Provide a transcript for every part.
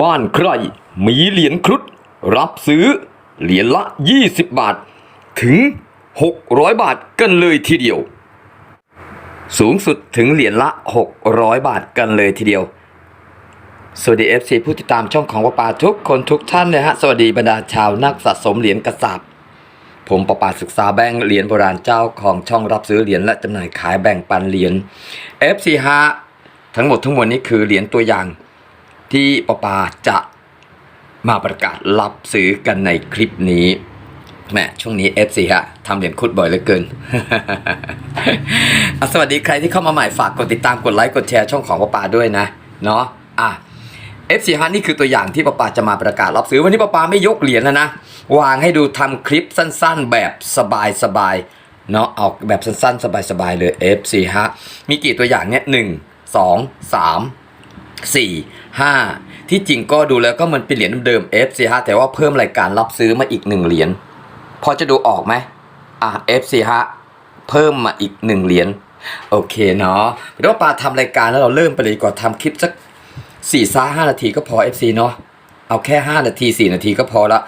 บ้านใครมีเหรียญครุฑรับซื้อเหรียญละ 20 บาท ถึง 600 บาทกันเลยทีเดียว สูงสุดถึงเหรียญละ 600 บาทกันเลยทีเดียว สวัสดี FC ผู้ติดตามช่องของป้าปาทุกคนทุกท่านเลยฮะ สวัสดีบรรดาชาวนักสะสมเหรียญกระสาบผมประปาศึกษาแบงเหรียญโบราณเจ้าของช่องรับซื้อเหรียญและจำหน่ายขายแบ่งปันเหรียญ FC ฮะทั้งหมดทั้งมวลนี้คือเหรียญตัวอย่าง ที่ปปาจะมาประกาศรับซื้อกันในคลิปนี้แหมช่วงนี้ FC ฮะทำเหรียญคุดบ่อยเหลือเกินอะสวัสดีใครที่เข้ามาใหม่ฝากกดติดตามกดไลค์กดแชร์ช่องของปปาด้วยนะเนาะอะ FC ฮะนี่คือตัวอย่างที่ปปาจะมาประกาศรับซื้อวันนี้ปปาไม่ยกเหรียญแล้วนะ วางให้ดูทำคลิปสั้นๆ แบบสบายๆเนาะเอาแบบสั้นๆ สบายๆเลย FC ฮะมีกี่ตัวอย่างเนี่ยหนึ่งสองสาม สี่ห้าที่จริงก็ดูแล้วก็มันเป็นเหรียญเดิมๆ FC ฮะแต่ว่าเพิ่มรายการรับซื้อมาอีกหนึ่งเหรียญพอจะดูออกไหมอะ FC ฮะเพิ่มมาอีกหนึ่งเหรียญโอเคเนาะเดี๋ยวปาทำรายการแล้วเราเริ่มไปเลยดีกว่อนทำคลิปสักสี่ซ่าห้านาทีก็พอ FC เนาะเอาแค่ 5 นาที 4 นาทีก็พอละ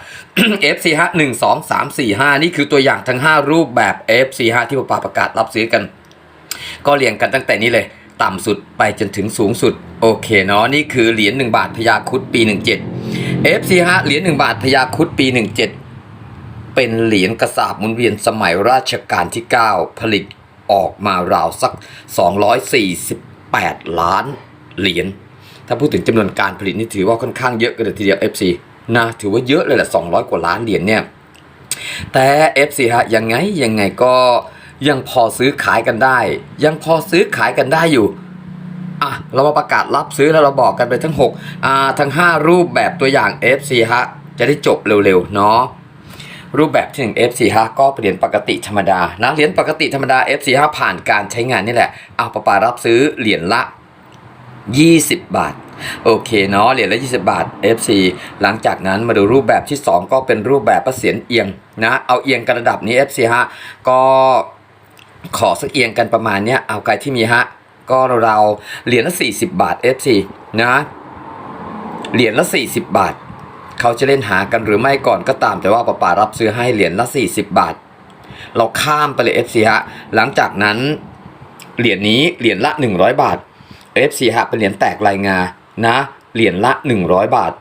FC ฮะหนึ่งสองสามสี่ห้านี่คือตัวอย่างทั้ง 5 รูปแบบ FC ฮะที่ปาประกาศรับซื้อกัน ก็เรียงกันตั้งแต่นี้เลย ต่ำสุดไปจนถึงสูงสุด โอเคเนาะนี่คือเหรียญ1บาทพยาคุดปี 17 FC ฮะเหรียญ1บาทพยาคุดปี 17 เป็นเหรียญกระสาบหมุนเวียนสมัยราชการที่ 9 ผลิตออกมาราวสัก 248 ล้านเหรียญถ้าพูดถึงจำนวนการผลิตนี่ถือว่าค่อนข้างเยอะกันเลยทีเดียว FC นะถือว่าเยอะเลยแหละ200 กว่าล้านเหรียญเนี่ยแต่ FC ฮะยังไงยังไงก็ ยังพอซื้อขายกันได้ ยังพอซื้อขายกันได้อยู่อะเรามาประกาศรับซื้อแล้วเราบอกกันไปทั้ง6อ่าทั้ง 5 รูปแบบตัวอย่าง FC ฮะจะได้จบเร็วๆเนาะรูปแบบที่1 FC ฮะก็เหรียญปกติธรรมดานะเหรียญปกติธรรมดา FC ฮะผ่านการใช้งานนี่แหละเอาประปารับซื้อเหรียญละ 20 บาท โอเคเนาะเหรียญละ 20 บาท FC หลังจากนั้นมาดูรูปแบบที่ 2 ก็เป็นรูปแบบประเสียนเอียงนะเอาเอียงกระดับนี้ FC ฮะก็ ขอสักเอียงกันประมาณเนี้ยเอาใครที่มีฮะ ก็เราเหรียญละ40 บาท FC นะเหรียญละ 40 บาท เขาจะเล่นหากันหรือไม่ก่อนก็ตามแต่ว่าป้าป่ารับซื้อให้เหรียญละ 40 บาท เราข้ามไปเลย FC ฮะหลังจากนั้นเหรียญนี้เหรียญละ 100 บาท FC ฮะเป็นเหรียญแตกรายงานะเหรียญละ 100 บาท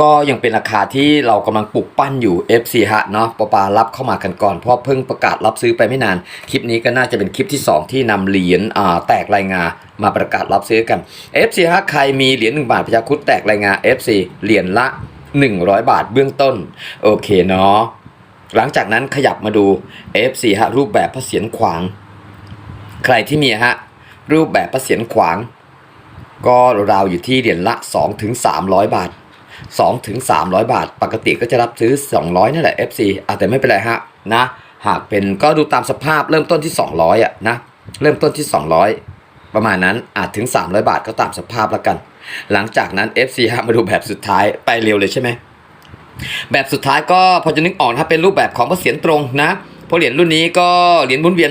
ก็ยังเป็นราคาที่เรากำลังปลูกปั้นอยู่ FC ฮะเนาะปปารับเข้ามากันก่อน เพราะเพิ่งประกาศรับซื้อไปไม่นาน คลิปนี้ก็น่าจะเป็นคลิปที่ 2 ที่นำเหรียญแตกรายงามาประกาศรับซื้อกัน FC ฮะใครมีเหรียญ1บาทพยาคุดแตกรายงา FC เหรียญละ 100 บาทเบื้องต้น โอเคเนาะหลังจากนั้นขยับมาดู FC ฮะรูปแบบพระเศียรขวาง ใครที่มีฮะรูปแบบพระเศียรขวาง ก็ราวอยู่ที่เหรียญละ2ถึง300 บาท 2ถึง300 บาท ปกติก็จะรับซื้อ 200นั่นแหละ FC อะแต่ไม่เป็นไรฮะนะหากเป็นก็ดูตามสภาพเริ่มต้นที่ 200อะนะเริ่มต้นที่ 200 ประมาณนั้นอาจถึง 300 บาทก็ตามสภาพแล้วกัน หลังจากนั้น FC ฮะมาดูแบบสุดท้ายไปเร็วเลยใช่ไหมแบบสุดท้ายก็พอจะนึกออกนะเป็นรูปแบบของพระเศียรตรงนะพราะเหรียญรุ่นนี้ก็เหรียญหมุนเวียน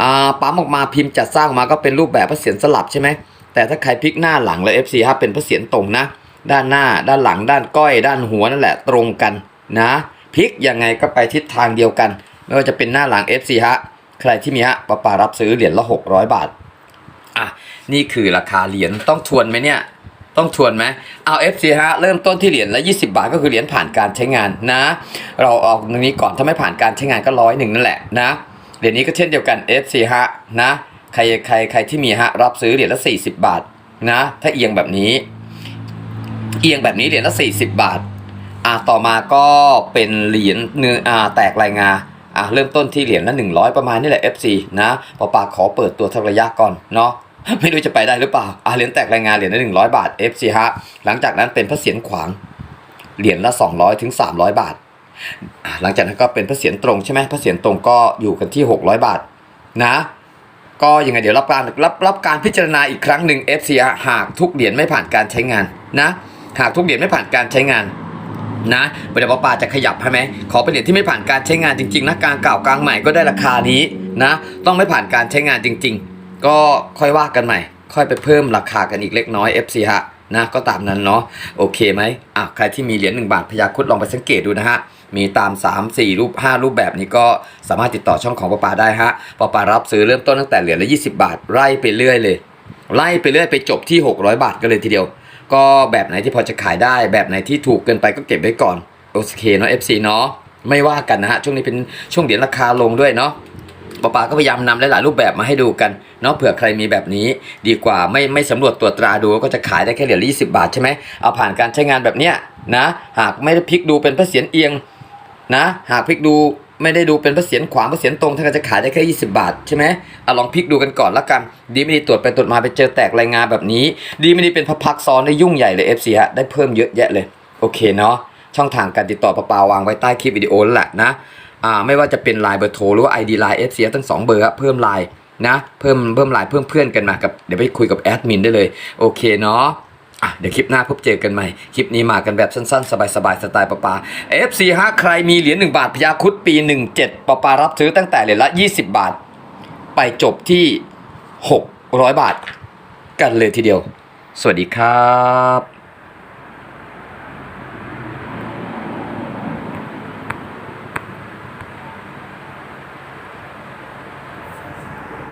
อ่าปั๊มออกมาพิมพ์จัดสร้างออกมาก็เป็นรูปแบบพระเศียรสลับใช่ไหมแต่ถ้าใครพลิกหน้าหลังแล้ว FC ฮะเป็นพระเศียรตรงนะ ด้านหน้า ด้านหลัง ด้านก้อย ด้านหัวนั่นแหละตรงกันนะพลิกยังไงก็ไปทิศทางเดียวกัน ไม่ว่าจะเป็นหน้าหลัง FC ฮะ ใครที่มีฮะปะปารับซื้อเหรียญละ 600 บาท อะ นี่คือราคาเหรียญต้องทวนไหมเนี่ย ต้องทวนไหมเอา FC ฮะ เริ่มต้นที่เหรียญละ 20 บาทก็คือเหรียญผ่านการใช้งานนะ เราเอาตรงนี้ก่อนถ้าไม่ผ่านการใช้งานก็ร้อยหนึ่งนั่นแหละนะเหรียญนี้ก็เช่นเดียวกัน FC ฮะนะใครใครใครที่มีฮะรับซื้อเหรียญละ 40 บาทนะ ถ้าเอียงแบบนี้ เอียงแบบนี้เหรียญละ40 บาทอ่าต่อมาก็เป็นเหรียญเนื้ออ่าแตกรายงาอ่าเริ่มต้นที่เหรียญละ100 ประมาณนี่แหละ FC นะปอปาขอเปิดตัวทักระยะก่อนเนาะไม่รู้จะไปได้หรือเปล่าอ่าเหรียญแตกรายงานเหรียญละ100 บาท FC ฮะหลังจากนั้นเป็นพระเศียรขวางเหรียญละ 200ถึง300 บาทอ่าหลังจากนั้นก็เป็นพระเศียรตรงใช่ไหมพระเศียรตรงก็อยู่กันที่ 600 บาทนะก็ยังไงเดี๋ยวรับการรับรับการพิจารณาอีกครั้งหนึ่ง FC หากทุกเหรียญไม่ผ่านการใช้งานนะ หากทุกเหรียญไม่ผ่านการใช้งานนะเดี๋ยวป้าจะขยับให้ไหมขอเป็นเหรียญที่ไม่ผ่านการใช้งานจริงๆนะกลางเก่ากลางใหม่ก็ได้ราคานี้นะ ต้องไม่ผ่านการใช้งานจริง ๆ ก็ค่อยว่ากันใหม่ ค่อยไปเพิ่มราคากันอีกเล็กน้อย FC ฮะนะก็ตามนั้นเนาะโอเคไหมอะใครที่มีเหรียญ1บาทพยาคุดลองไปสังเกตดูนะฮะมีตาม 3 4 รูป 5 รูปแบบนี้ก็สามารถติดต่อช่องของปอปาได้ฮะปอปารับซื้อเริ่มต้นตั้งแต่เหรียญละ 20 บาท ไล่ไปเรื่อยเลย ไล่ไปเรื่อยไปจบที่ 600 บาทกันเลยทีเดียว ก็แบบไหนที่พอจะขายได้ แบบไหนที่ถูกเกินไปก็เก็บไว้ก่อนโอเคเนาะ FC เนาะไม่ว่ากันนะฮะช่วงนี้เป็นช่วงเหรียญราคาลงด้วยเนาะปอปาก็พยายามนำหลายๆรูปแบบมาให้ดูกันเนาะเผื่อใครมีแบบนี้ดีกว่าไม่ไม่สำรวจตรวจตราดูก็จะขายได้แค่เหรียญละ20บาทใช่ไหมเอาผ่านการใช้งานแบบเนี้ยนะหากไม่ได้พลิกดูเป็นพระเศียรเอียงนะ หากพลิกดู ไม่ได้ดูเป็นพระเศียรขวางพระเศียรตรงท่านก็จะขายได้แค่ 20 บาทใช่ไหมเอาลองพลิกดูกันก่อนละกัน ดีไม่ดีตรวจไปตรวจมาไปเจอแตกรายงานแบบนี้ ดีไม่ดีเป็นพระพักซ้อนได้ยุ่งใหญ่เลย FC ฮะได้เพิ่มเยอะแยะเลย โอเคเนาะช่องทางการติดต่อปะปาวางไว้ใต้คลิปวิดีโอแล้วแหละนะอ่าไม่ว่าจะเป็นไลน์เบอร์โทรหรือว่า ID ไลน์ FC ทั้งสองเบอร์เพิ่มไลน์นะเพิ่มเพิ่มไลน์เพิ่มเพื่อนกันมากับเดี๋ยวไปคุยกับแอดมินได้เลยโอเคเนาะ อะเดี๋ยวคลิปหน้าพบเจอกันใหม่ คลิปนี้มากันแบบสั้นๆ สบายๆ สไตล์ปะปา FC ฮะใครมีเหรียญ1บาทพยาครุดปี 17ปะปารับซื้อตั้งแต่เหรียญละ 20 บาท ไปจบที่ 600 บาท กันเลยทีเดียว สวัสดีครับ